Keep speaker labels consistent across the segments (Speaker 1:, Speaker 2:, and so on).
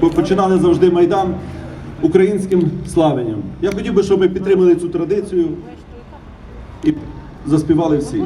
Speaker 1: починали завжди Майдан українським славенням. Я хотів би, щоб ми підтримали цю традицію і заспівали всі.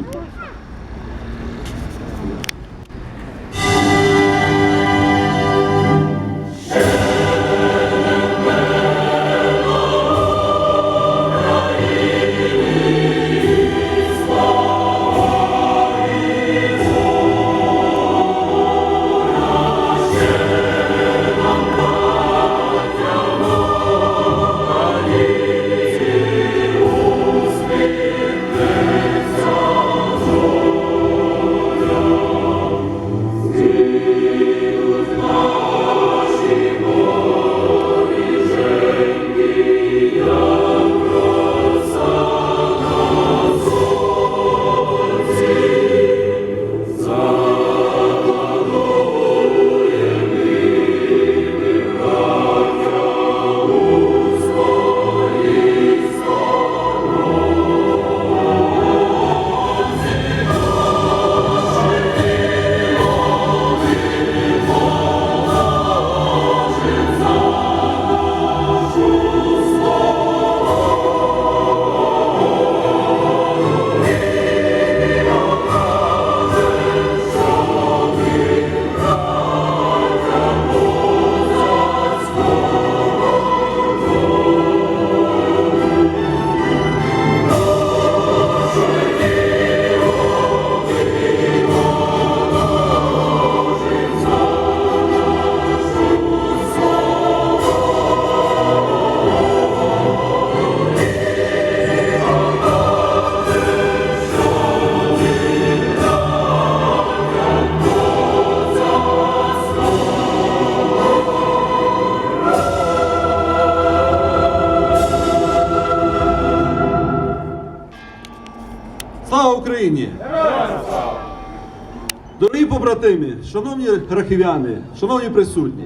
Speaker 1: Шановні рахів'яни, шановні присутні,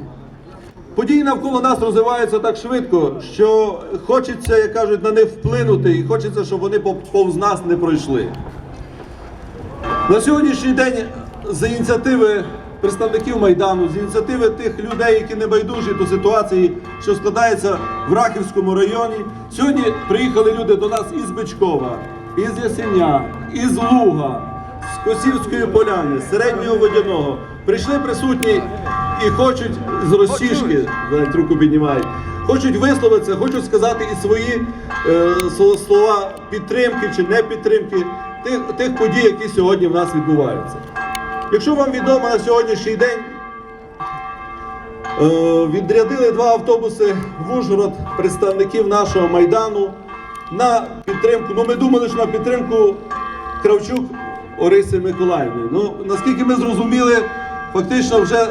Speaker 1: події навколо нас розвиваються так швидко, що хочеться, як кажуть, на них вплинути, і хочеться, щоб вони повз нас не пройшли. На сьогоднішній день з ініціативи представників Майдану, з ініціативи тих людей, які не байдужі до ситуації, що складається в Рахівському районі, сьогодні приїхали люди до нас із Бичкова, із Ясеня, із Луга, з Косівської поляни, середнього водяного. Прийшли присутні і хочуть з розсіжки, навіть руку піднімають, хочуть висловитися, хочуть сказати і свої е, слова підтримки чи не підтримки тих, тих подій, які сьогодні в нас відбуваються. Якщо вам відомо на сьогоднішній день, е, відрядили два автобуси в Ужгород представників нашого майдану на підтримку. Ну, ми думали, що на підтримку Кравчук Ориси Миколаївни. Ну, наскільки ми зрозуміли, фактично вже е,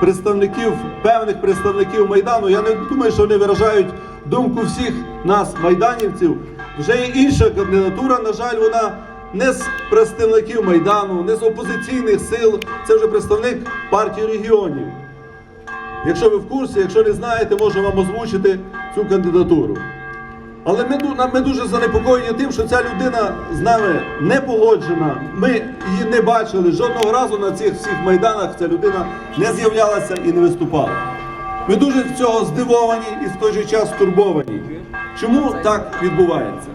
Speaker 1: представників, певних представників Майдану, я не думаю, що вони виражають думку всіх нас, майданівців. Вже є інша кандидатура, на жаль, вона не з представників Майдану, не з опозиційних сил, це вже представник партії регіонів. Якщо ви в курсі, якщо не знаєте, можу вам озвучити цю кандидатуру. Але ми, ми дуже занепокоєні тим, що ця людина з нами не погоджена. Ми її не бачили жодного разу на цих всіх майданах. Ця людина не з'являлася і не виступала. Ми дуже з цього здивовані і в той же час стурбовані. Чому так відбувається?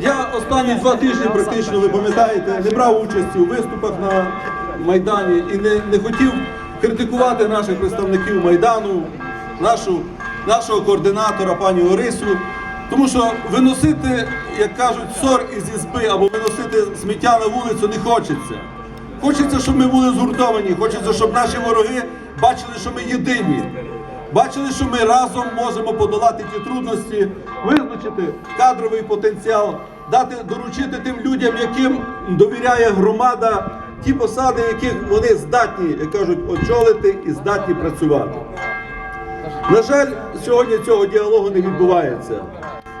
Speaker 1: Я останні два тижні практично, ви пам'ятаєте, не брав участі у виступах на Майдані і не, не хотів критикувати наших представників Майдану, нашу, нашого координатора пані Орисю. Тому що виносити, як кажуть, сор із ізби або виносити сміття на вулицю не хочеться. Хочеться, щоб ми були згуртовані, хочеться, щоб наші вороги бачили, що ми єдині. Бачили, що ми разом можемо подолати ті трудності, визначити кадровий потенціал, дати доручити тим людям, яким довіряє громада, ті посади, яких вони здатні, як кажуть, очолити і здатні працювати. На жаль, сьогодні цього діалогу не відбувається.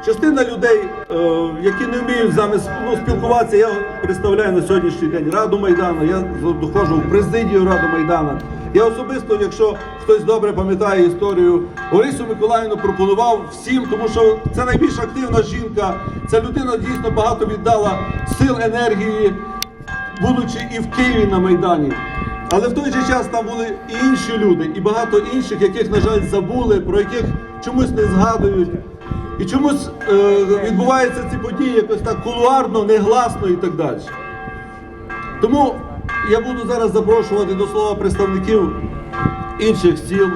Speaker 1: Частина людей, е, які не вміють з нами ну, спілкуватися, я представляю на сьогоднішній день Раду Майдану, я доходжу в президію Раду Майдану. Я особисто, якщо хтось добре пам'ятає історію, Орису Миколаївну пропонував всім, тому що це найбільш активна жінка. Ця людина дійсно багато віддала сил, енергії, будучи і в Києві на Майдані. Але в той же час там були і інші люди, і багато інших, яких, на жаль, забули, про яких чомусь не згадують. І чомусь е, відбуваються ці події якось так кулуарно, негласно і так далі. Тому я буду зараз запрошувати до слова представників інших сіл,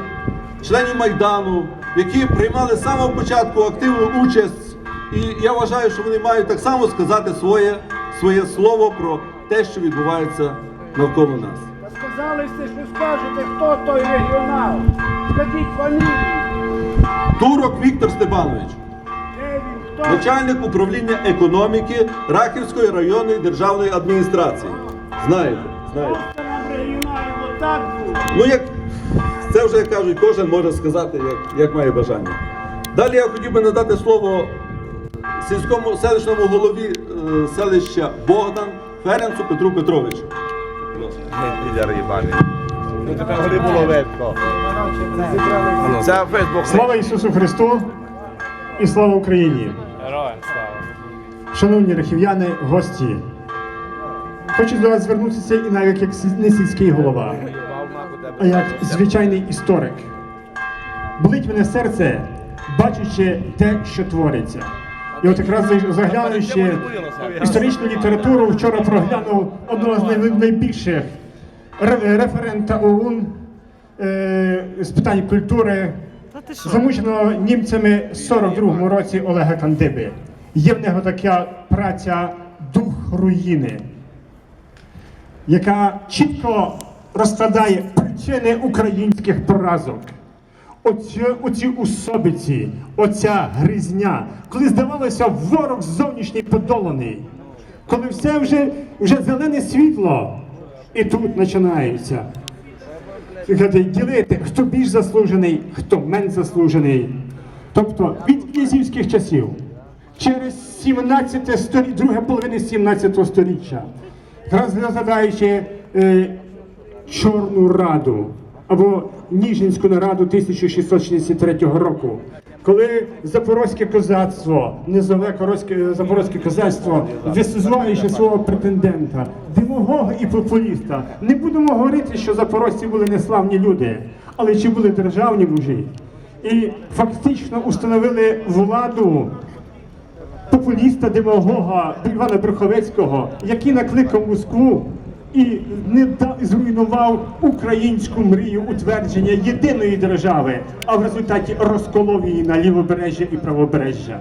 Speaker 1: членів Майдану, які приймали з самого початку активну участь. І я вважаю, що вони мають так само сказати своє, своє слово про те, що відбувається навколо нас.
Speaker 2: Сказали сте, що скажете, хто той регіонал. Скажіть фамілію.
Speaker 1: Турок Віктор Степанович? Начальник управління економіки Рахівської районної державної адміністрації. Знаєте, знаєте. Ну, як це вже кажуть, кожен може сказати, як, як має бажання. Далі я хотів би надати слово сільському селищному голові е, селища Богдан Ференцу Петру Петровичу.
Speaker 3: Слава Ісусу Христу і слава Україні! Шановні рахів'яни, гості. Хочу до вас звернутися і навіть як не сільський голова, а як звичайний історик. Болить мене серце, бачачи те, що твориться. І от якраз заглянувши історичну літературу, вчора проглянув одного з найбільших ре- референта ОУН е, з питань культури, замученого німцями в 42-му році Олега Кандиби. Є в нього така праця Дух руїни, яка чітко розкладає причини українських поразок. Оці, оці усобиці, оця гризня, коли здавалося, ворог зовнішній подоланий, коли все вже, вже зелене світло, і тут починається. Ділити, хто більш заслужений, хто менш заслужений. Тобто від князівських часів через 17 сторі... друге половини 17 століття, розглядаючи е, Чорну Раду або Ніжинську нараду 1663 року, коли запорозьке козацтво, низове коровське- запорозьке козацтво, висуваючи свого претендента, демагога і популіста, не будемо говорити, що запорожці були неславні люди, але чи були державні мужі, і фактично установили владу популіста демагога Івана Брюховецького, який накликав Москву і не да- зруйнував українську мрію утвердження єдиної держави, а в результаті розколов її на лівобережжя і правобережжя.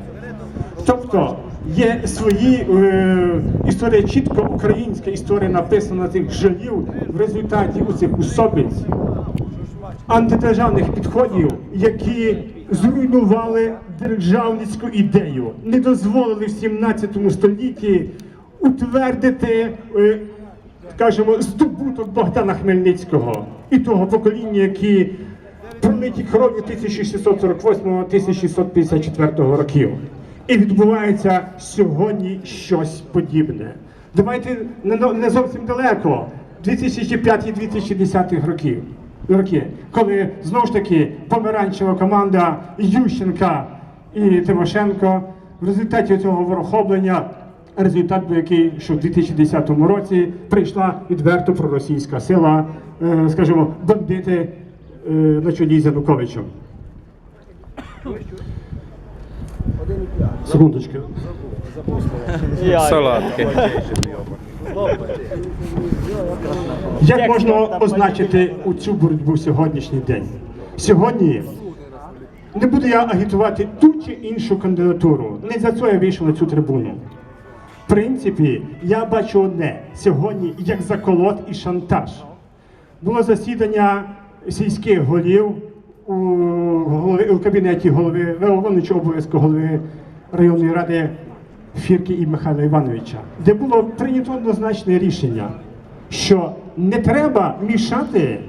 Speaker 3: Тобто є свої е, історія, чітко українська історія написана цих жалів в результаті у цих особиць антидержавних підходів, які зруйнували державницьку ідею, не дозволили в 17 столітті утвердити, е, скажімо, здобуток Богдана Хмельницького і того покоління, які пролиті кров'ю 1648-1654 років. І відбувається сьогодні щось подібне. Давайте не, зовсім далеко, 2005-2010 років. Роки, коли знову ж таки помаранчева команда Ющенка і Тимошенко в результаті цього ворохоблення, результат був який, що в 2010 році прийшла відверто проросійська сила, е, скажімо, бандити е, на чолі з Януковичем. Секундочку.
Speaker 4: Солодкий.
Speaker 3: Як можна означити у цю боротьбу сьогоднішній день? Сьогодні не буду я агітувати ту чи іншу кандидатуру. Не за це я вийшов на цю трибуну. В принципі, я бачу одне сьогодні як заколот і шантаж. Було засідання сільських голів у, голови, у кабінеті голови виконуючого обов'язку голови районної ради Фірки і Михайла Івановича, де було прийнято однозначне рішення, що не треба мішати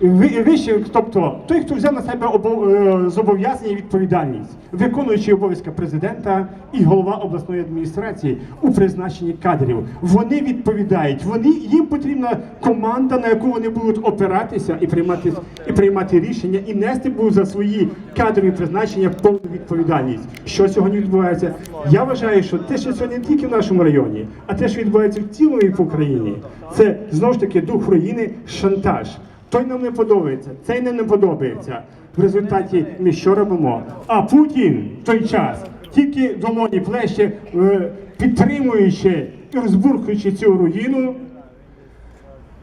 Speaker 3: вище, тобто той, хто взяв на себе е, зобов'язання і відповідальність, виконуючи обов'язки президента і голова обласної адміністрації у призначенні кадрів, вони відповідають. Вони їм потрібна команда, на яку вони будуть опиратися і приймати і приймати рішення, і нести будуть за свої кадрові призначення повну відповідальність. Що сьогодні відбувається? Я вважаю, що те, що сьогодні не тільки в нашому районі, а те, що відбувається в цілому по Україні, це знову ж таки дух руїни, шантаж. Той нам не подобається, цей нам не подобається. В результаті ми що робимо? А Путін в той час тільки долоні плеще, е, підтримуючи і розбурхуючи цю руїну,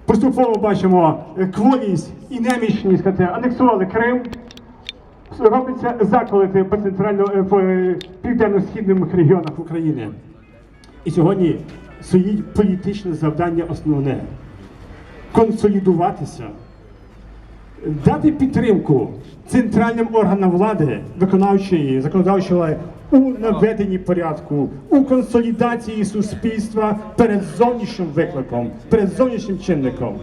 Speaker 3: поступово бачимо е, кволість і немічність, сказати, анексували Крим. Робиться заколити по центрально е, по південно-східних регіонах України. І сьогодні стоїть політичне завдання основне консолідуватися, дати підтримку центральним органам влади, виконавчої, законодавчої у наведенні порядку, у консолідації суспільства перед зовнішнім викликом, перед зовнішнім чинником.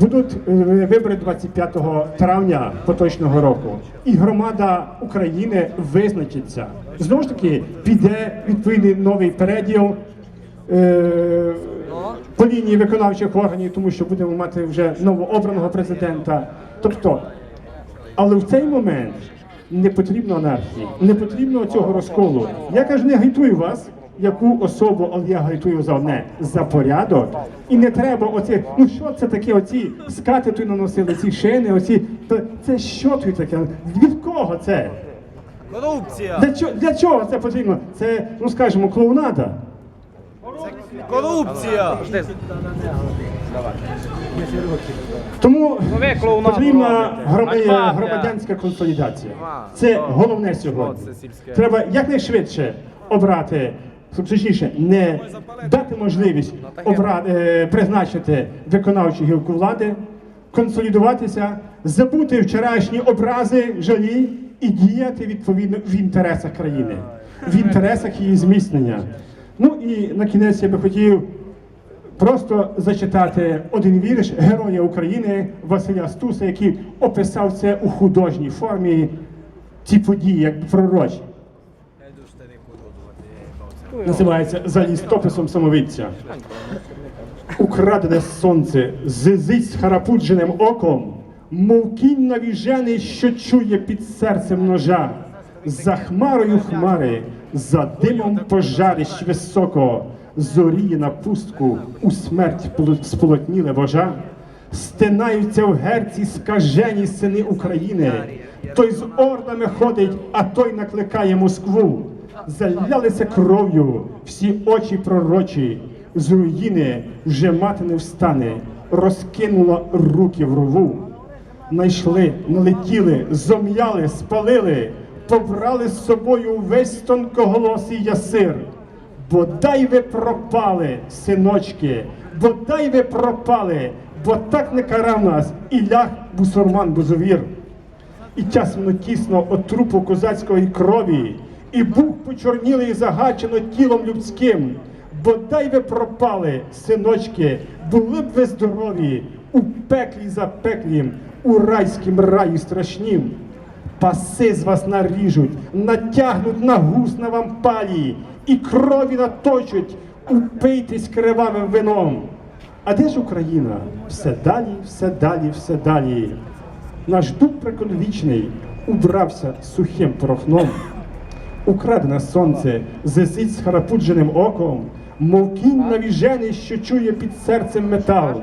Speaker 3: Будуть е, вибори 25 травня поточного року, і громада України визначиться. Знову ж таки, піде відповідний новий переділ е, по лінії виконавчих органів, тому що будемо мати вже новообраного президента. Тобто, але в цей момент не потрібно анархії, не потрібно цього розколу. Я кажу, не агітую вас, яку особу, але я агітую за одне за порядок. І не треба оці, ну що це таке? Оці скати тут наносили, ці шини, оці. Та Це що тут таке? Від кого це?
Speaker 4: Корупція!
Speaker 3: Для чого, для чого це потрібно? Це, ну скажімо, клоунада.
Speaker 4: Корупція!
Speaker 3: Тому потрібна громадянська консолідація. Це головне сьогодні. Треба якнайшвидше обрати, точніше, не дати можливість обрати, е, призначити виконавчу гілку влади, консолідуватися, забути вчорашні образи, жалі і діяти відповідно в інтересах країни, в інтересах її зміцнення. Ну і на кінець я би хотів просто зачитати один вірш героя України Василя Стуса, який описав це у художній формі, ці події, як пророчі. Називається за лістописом самовидця. Украдене сонце зизить з харапудженим оком, мов кінь навіжений, що чує під серцем ножа, за хмарою хмари, за димом пожарищ високо, зоріє на пустку, у смерть сполотніли вожа. Стинаються в герці скажені сини України. Той з ордами ходить, а той накликає Москву. Залялися кров'ю всі очі пророчі, з руїни вже мати не встане, розкинула руки в рву. Найшли, налетіли, зом'яли, спалили, побрали з собою весь тонкоголосий ясир. Бодай ви пропали, синочки, бодай ви пропали, бо так не карав нас Ілях Бусурман Бузовір. І тясно тісно от трупу козацької крові, і бух почорнілий загачено тілом людським. Бодай ви пропали, синочки, були б ви здорові, у пеклі запеклім, у райськім раї страшнім. Паси з вас наріжуть, натягнуть на гусна вам палі, і крові наточуть, упийтесь кривавим вином. А де ж Україна? Все далі, все далі, все далі. Наш дух приконвічний убрався сухим порохном. Украдене сонце зисить з харапудженим оком, мов кінь навіжений, що чує під серцем метал.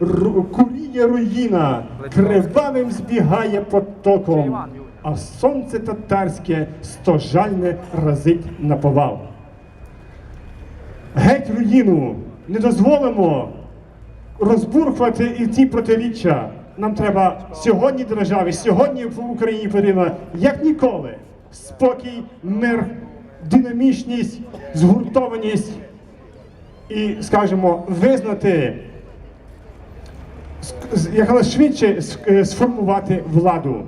Speaker 3: Ру- Куріє руїна, кривавим збігає потоком, а сонце татарське стожальне разить на повал. Геть руїну, не дозволимо розбурхувати і ці протиріччя. Нам треба сьогодні державі, сьогодні в Україні потрібно, як ніколи, спокій, мир, динамічність, згуртованість і, скажімо, визнати, ск- як швидше е, сформувати владу.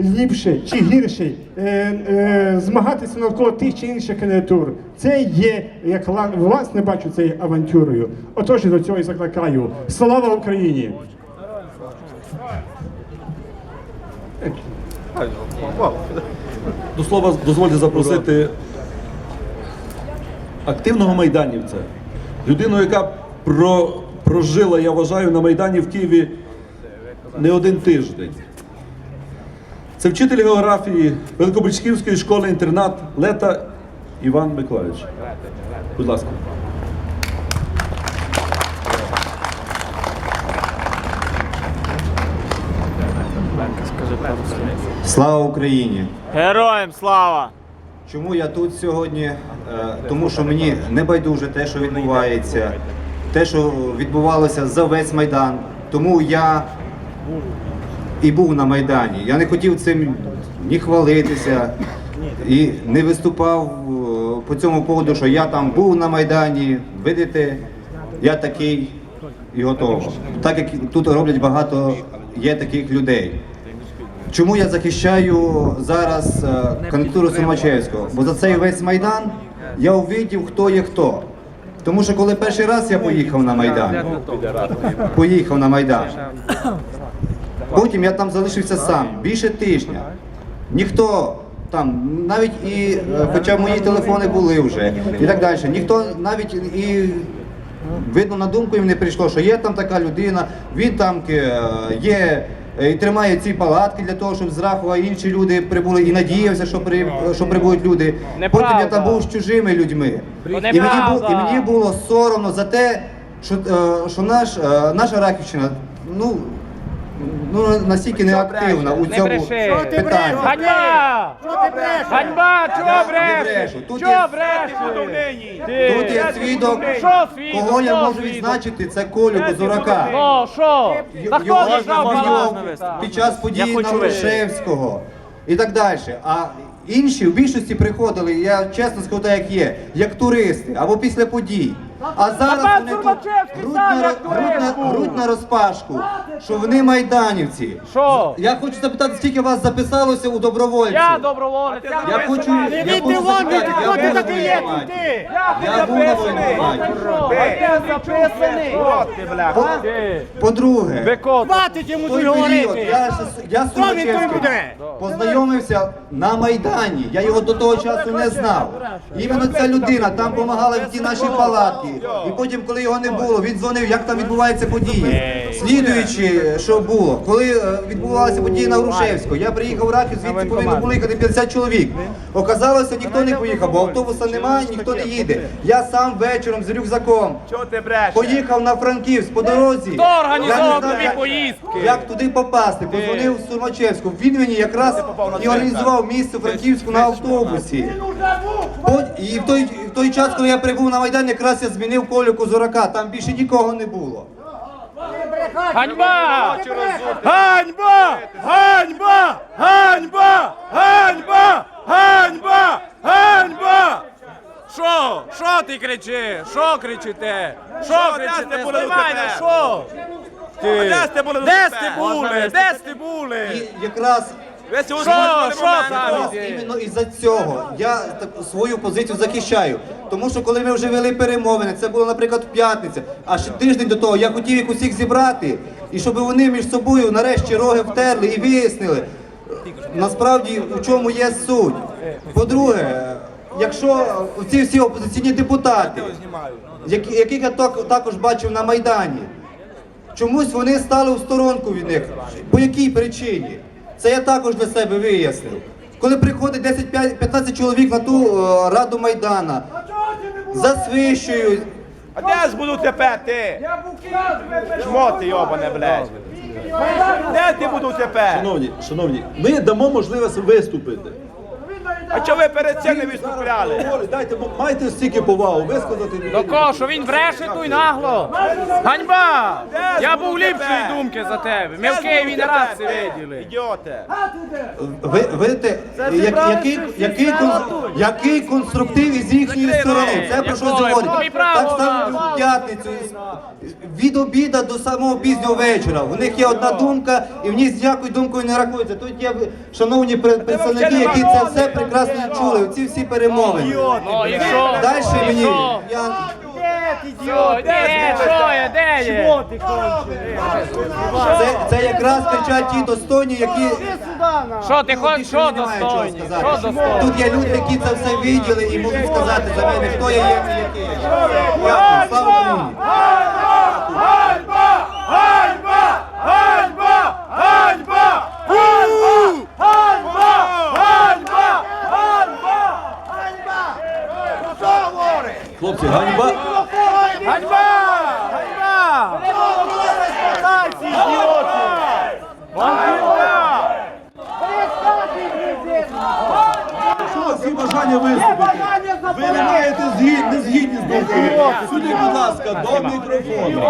Speaker 3: Ліпше чи гірше е, е, змагатися навколо тих чи інших кандидатур. Це є, як ла- власне бачу, це є авантюрою. Отож, я до цього і закликаю. Слава Україні!
Speaker 1: До слова, дозвольте запросити активного майданівця, людину, яка про, прожила, я вважаю, на Майдані в Києві не один тиждень. Це вчитель географії Великобичківської школи інтернат Лета Іван Миколаївич. Будь ласка.
Speaker 5: Слава Україні!
Speaker 4: Героям слава!
Speaker 5: Чому я тут сьогодні? Е, Тому що мені не байдуже те, що відбувається, те, що відбувалося за весь Майдан. Тому я і був на Майдані. Я не хотів цим ні хвалитися і не виступав е, по цьому поводу, що я там був на Майдані. Видите, я такий і готово. Так як тут роблять багато є таких людей. Чому я захищаю зараз е, кандидатуру Сумачевського? Бо за цей весь майдан я увидів, хто є хто. Тому що коли перший раз я поїхав на майдан, поїхав на майдан. Потім я там залишився сам більше тижня. Ніхто там, навіть і, е, хоча мої телефони були вже і так далі, ніхто навіть і видно на думку їм не прийшло, що є там така людина, він там е, є. е, І тримає ці палатки для того, щоб з Рахова інші люди прибули і надіявся, що при що прибудуть люди. Потім я там був з чужими людьми. І мені, бу- і мені було соромно за те, що, що наш, наша Рахівщина ну, ну, настільки не активна у цьому
Speaker 4: бреши.
Speaker 5: питанні.
Speaker 4: Ганьба!
Speaker 2: Що ти брешеш?
Speaker 4: Ганьба! Чого
Speaker 5: Не
Speaker 4: брешеш?
Speaker 5: брешу. Тут
Speaker 4: Чого
Speaker 5: є-
Speaker 4: брешеш? Ти.
Speaker 5: Тут є свідок,
Speaker 4: Що свідок?
Speaker 5: кого я можу
Speaker 4: свідок?
Speaker 5: відзначити, це Колю Козурака.
Speaker 4: Ну, що? Та хто
Speaker 5: Його
Speaker 4: баланс?
Speaker 5: під час події на і так далі. А інші в більшості приходили, я чесно скажу так, як є, як туристи або після подій. А зараз вони тут грудь
Speaker 4: сам
Speaker 5: на, грудь, на, грудь на розпашку, що вони майданівці.
Speaker 4: Що?
Speaker 5: Я хочу запитати, скільки вас записалося у добровольці?
Speaker 4: Я доброволець.
Speaker 5: Я хочу, я хочу запитати, я
Speaker 2: ти
Speaker 5: був на воєнкоматі. Я був на воєнкоматі.
Speaker 4: Ти записаний? Ти.
Speaker 5: По-друге.
Speaker 2: Хватить йому
Speaker 5: той
Speaker 2: тут
Speaker 5: період
Speaker 2: говорити!
Speaker 5: я, ж- я з
Speaker 2: Хто він той
Speaker 5: Сумачевським
Speaker 2: буде?
Speaker 5: познайомився на Майдані. Я його до того часу не знав. Іменно ця людина там допомагала в ті наші палатки. І потім, коли його не було, він дзвонив, як там відбуваються події. Слідуючи, що було, коли е, відбувалися події на Грушевську, я приїхав в Рахів, звідси повинно було їхати 50 чоловік. Оказалося, ніхто не поїхав, бо автобуса немає, ніхто не їде. Я сам вечором з рюкзаком? Поїхав на Франківськ по дорозі.
Speaker 4: Хто
Speaker 5: знаю,
Speaker 4: тобі поїздки?
Speaker 5: Як туди попасти? Позвонив в Сурмачевську. Він мені якраз і організував місце Франківську на автобусі. І в той, в той час, коли я прибув на Майдан, якраз я змінив Колю Козурака. Там більше нікого не було.
Speaker 4: Ганьба!
Speaker 6: Ганьба! Ганьба! Ганьба! Ганьба! Ганьба! Ганьба!
Speaker 4: Що? Що ти кричиш? Що кричите? Що кричите?
Speaker 6: були
Speaker 4: Знімайте, що?
Speaker 6: Де сте були
Speaker 4: Де сте були? Де сте були?
Speaker 5: І якраз
Speaker 4: Що? Що там
Speaker 5: іменно із-за цього я так, свою позицію захищаю. Тому що коли ми вже вели перемовини, це було, наприклад, в п'ятницю, а ще тиждень до того я хотів їх усіх зібрати, і щоб вони між собою нарешті роги втерли і вияснили, насправді в чому є суть. По-друге, якщо ці всі опозиційні депутати, яких я так- також бачив на Майдані, чомусь вони стали в сторонку від них. По якій причині? Це я також для себе вияснив. Коли приходить 10-15 чоловік на ту е, раду Майдана, засвищують,
Speaker 6: А де ж буду тепер ти? Чмо ти йобане, блядь? Де ти буду тепер?
Speaker 1: Шановні, шановні, ми дамо можливість виступити.
Speaker 6: А чого ви перед цим не виступляли?
Speaker 1: Дайте, майте стільки повагу, висказати.
Speaker 4: До кого, що він бреше, й нагло. Ганьба! Я був ліпшої думки за тебе. Ми в Києві не раз це виділи.
Speaker 6: Ідіоте.
Speaker 5: ви, видите, як, який, який, кон- який конструктив із їхньої сторони. Це про щось
Speaker 4: Якої?
Speaker 5: говорить.
Speaker 4: Право
Speaker 5: Так само в п'ятницю. із- Від обіда до самого пізнього вечора. У них є одна думка, і в них з ніякою думкою не рахується. Тут є шановні пре- представники, які це все прекрасно чули. Ці всі перемовини.
Speaker 4: Ну?
Speaker 5: Далі мені.
Speaker 4: що?
Speaker 5: Я, це, це якраз кричать ті достойні, які
Speaker 4: Що ти хочеш, що достойні? Що достойні?
Speaker 5: Тут є люди, які це все виділи і можуть сказати за мене, хто я є і який я. Дякую, слава Україні!
Speaker 6: Хлопці, ганьба! Ганьба! Ганьба! Що
Speaker 1: за бажання виступити? Ви не маєте згід, не згідні з. Сюди, будь ласка, до мікрофону.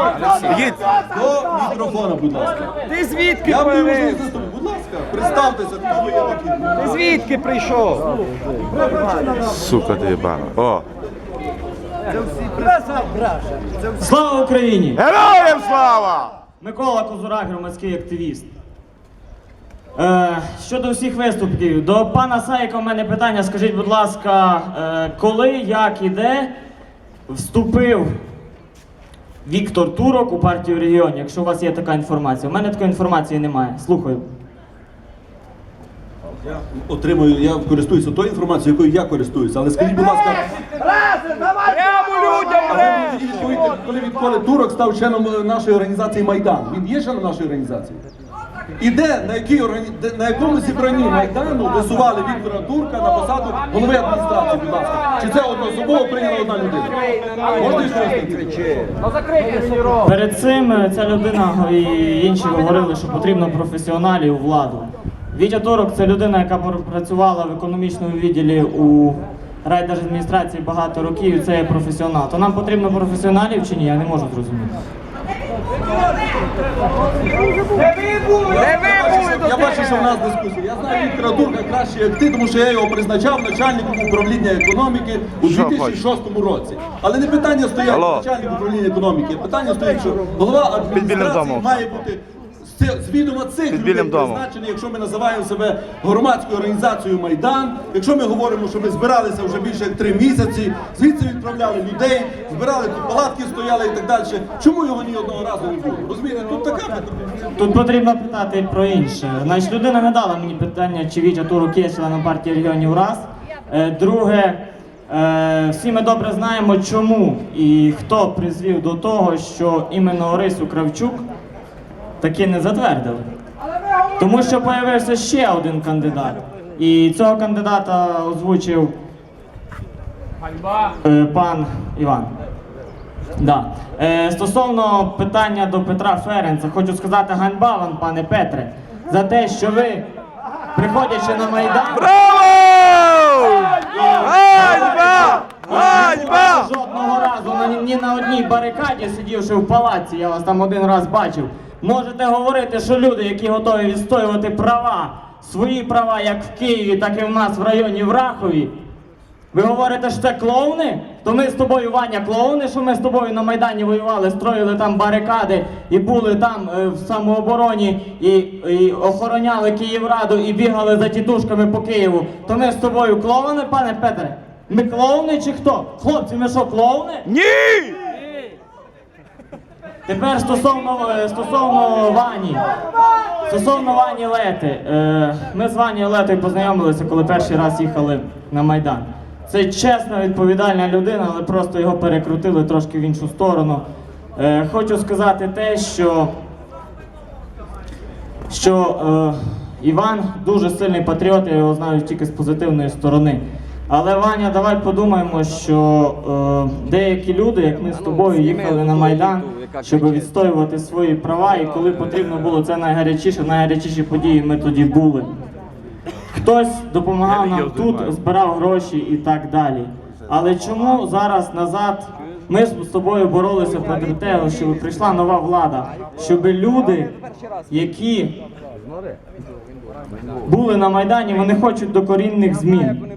Speaker 1: До мікрофона, будь ласка.
Speaker 4: Ти звідки
Speaker 1: Я. Будь ласка, представтеся, хто ви є такі.
Speaker 4: Ти звідки прийшов?
Speaker 6: Сука ти єбана.
Speaker 7: Слава Україні!
Speaker 6: Героям слава!
Speaker 7: Микола Козурак, громадський активіст. Е, щодо всіх виступів, до пана Саїка у мене питання. Скажіть, будь ласка, е, коли, як і де вступив Віктор Турок у партію регіонів, якщо у вас є така інформація? У мене такої інформації немає. Слухаю.
Speaker 1: Я отримую, я користуюся тою інформацією, якою я користуюся. Але скажіть, будь ласка,
Speaker 6: Прямо людям бре!
Speaker 1: ви коли відколи Турок став членом е, нашої організації Майдан. Він є членом нашої організації? І де, на, якій органі... де- на якому зібранні Майдану висували Віктора Турка на посаду голови адміністрації, будь ласка? Чи це одноособово прийняла одна людина? Можна відповісти?
Speaker 4: Ну закрийте.
Speaker 7: Перед цим е, ця людина і інші говорили, що потрібно професіоналів у владу. Вітя Турок це людина, яка працювала в економічному відділі у райдержадміністрації багато років, і це є професіонал. То нам потрібно професіоналів чи ні? Я не можу зрозуміти.
Speaker 1: Я бачу, що в нас дискусія. Я знаю Віктора Турка краще, як ти, тому що я його призначав начальником управління економіки у
Speaker 6: Що
Speaker 1: 2006 році. Але не питання стоять начальник управління економіки. Питання стоїть, що голова адміністрації має бути з відома цих
Speaker 6: Під
Speaker 1: людей призначений, якщо ми називаємо себе громадською організацією Майдан, якщо ми говоримо, що ми збиралися вже більше як три місяці, звідси відправляли людей, збирали тут палатки, стояли і так далі. Чому його ні одного разу не було? Розумієте, тут така
Speaker 7: Тут потрібно питати про інше. Значить, людина не дала мені питання, чи Вітя Турок є членом партії регіонів раз. Е, Друге, е, всі ми добре знаємо, чому і хто призвів до того, що іменно Орису Кравчук таки не затвердили. Тому що появився ще один кандидат. І цього кандидата озвучив е, пан Іван. Да. Е, стосовно питання до Петра Ференца, хочу сказати ганьба вам, пане Петре, за те, що ви, приходячи на Майдан,
Speaker 6: Браво! Ганьба! Ганьба!
Speaker 7: жодного разу на, ні на одній барикаді, сидівши в палаці, я вас там один раз бачив, можете говорити, що люди, які готові відстоювати права, свої права як в Києві, так і в нас в районі в Рахові, ви говорите, що це клоуни? То ми з тобою, Ваня, клоуни, що ми з тобою на Майдані воювали, строїли там барикади і були там е, в самообороні і, і охороняли Київраду і бігали за тітушками по Києву. То ми з тобою клоуни, пане Петре? Ми клоуни чи хто? Хлопці, ми що, клоуни?
Speaker 6: Ні!
Speaker 7: Тепер стосовно, е, стосовно Вані. Стосовно Вані Лети. Е, Ми з Вані Летою познайомилися, коли перший раз їхали на Майдан. Це чесна, відповідальна людина, але просто його перекрутили трошки в іншу сторону. Е, Хочу сказати те, що, що Іван дуже сильний патріот, я його знаю тільки з позитивної сторони. Але Ваня, давай подумаємо, що е, деякі люди, як ми з тобою, їхали на Майдан, щоб відстоювати свої права, і коли потрібно було це найгарячіше, найгарячіші події ми тоді були. Хтось допомагав нам тут, збирав гроші і так далі. Але чому зараз назад ми з тобою боролися проти того, щоб прийшла нова влада, щоб люди, які були на Майдані, вони хочуть докорінних змін.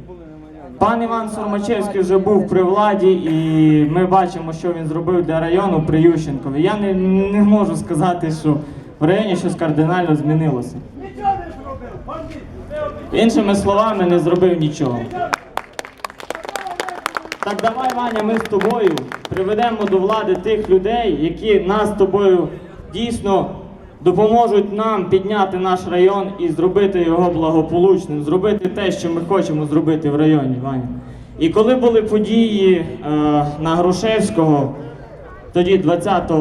Speaker 7: Пан Іван Сурмачевський вже був при владі, і ми бачимо, що він зробив для району при Ющенкові. Я не, не можу сказати, що в районі щось кардинально змінилося. Іншими словами, не зробив нічого. Так давай, Ваня, ми з тобою приведемо до влади тих людей, які нас з тобою дійсно допоможуть нам підняти наш район і зробити його благополучним, зробити те, що ми хочемо зробити в районі, Ваня. І коли були події е, на Грушевського, тоді 20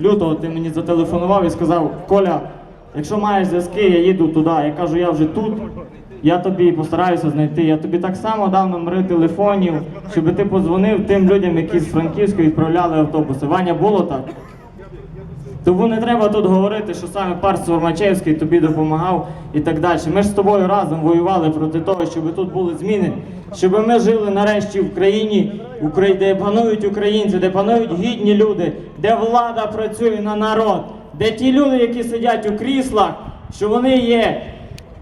Speaker 7: лютого ти мені зателефонував і сказав, Коля, якщо маєш зв'язки, я їду туди. Я кажу, я вже тут. Я тобі постараюся знайти. Я тобі так само дав номери телефонів, щоб ти подзвонив тим людям, які з Франківська відправляли автобуси. Ваня було так? Тому не треба тут говорити, що саме пар Сурмачевський тобі допомагав і так далі. Ми ж з тобою разом воювали проти того, щоб тут були зміни, щоб ми жили нарешті в країні, де панують українці, де панують гідні люди, де влада працює на народ, де ті люди, які сидять у кріслах, що вони є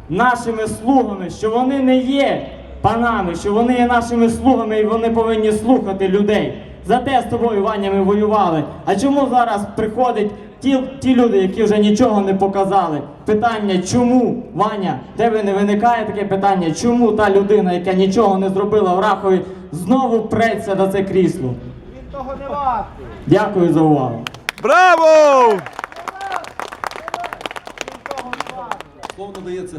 Speaker 7: нашими слугами, що вони не є панами, що вони є нашими слугами і вони повинні слухати людей. За те з тобою, Ваня, ми воювали. А чому зараз приходять ті, ті люди, які вже нічого не показали? Питання, чому, Ваня, тебе не виникає таке питання, чому та людина, яка нічого не зробила в Рахові, знову преться на це крісло?
Speaker 2: Він того не вартий.
Speaker 7: Дякую за увагу.
Speaker 6: Браво!
Speaker 1: Слово надається.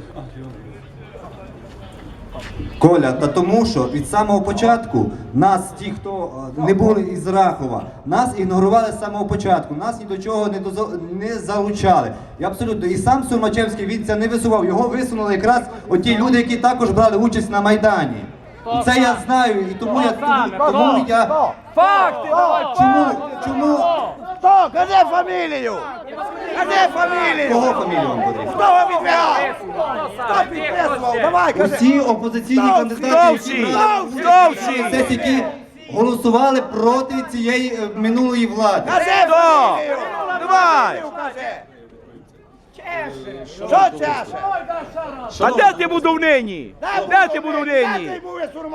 Speaker 5: Коля, та тому що від самого початку нас, ті, хто е, не були із Рахова, нас ігнорували з самого початку, нас ні до чого не, дозо... не залучали. І абсолютно, і сам Сурмачевський він це не висував. Його висунули якраз оті люди, які також брали участь на Майдані. І це я знаю, і тому я тому, тому я
Speaker 6: Факти
Speaker 5: чому чому
Speaker 6: Хто? Кажи фамілію! Кажи фамілію!
Speaker 5: кого фамілію вам потрібно?
Speaker 6: Хто вам відбирав? Хто підписував? Давай, кажи!
Speaker 5: Усі опозиційні
Speaker 6: Хто?
Speaker 5: кандидати,
Speaker 6: Хто
Speaker 5: які
Speaker 6: всі?
Speaker 5: брали
Speaker 6: Хто всі?
Speaker 5: які голосували проти цієї е, минулої влади.
Speaker 6: Кажи фамілію! Давай! Що чеше? А де ти був нині? Де ти був нині?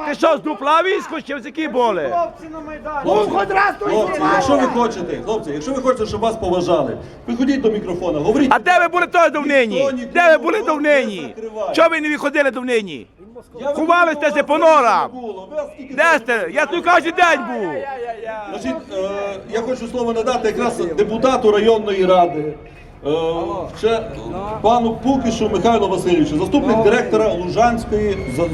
Speaker 6: Ти що, з дупла вискочив, з які боли?
Speaker 2: Хлопці на Майдані.
Speaker 6: Хоч раз
Speaker 1: Хлопці, якщо ви хочете, хлопці, якщо ви хочете, щоб вас поважали, виходіть до мікрофона, говоріть.
Speaker 6: А де ви були той давнині? Де ви були давнині? Чого ви не виходили давнині?
Speaker 1: Я
Speaker 6: Ховалися
Speaker 1: виходив,
Speaker 6: по норам.
Speaker 1: не було. Ви скільки
Speaker 6: Де сте? Я тут кожен день був.
Speaker 1: Значить, е, я хочу слово надати якраз депутату районної ради. Е, ще пану Пукішу Михайлу Васильовичу, заступник директора Лужанської за-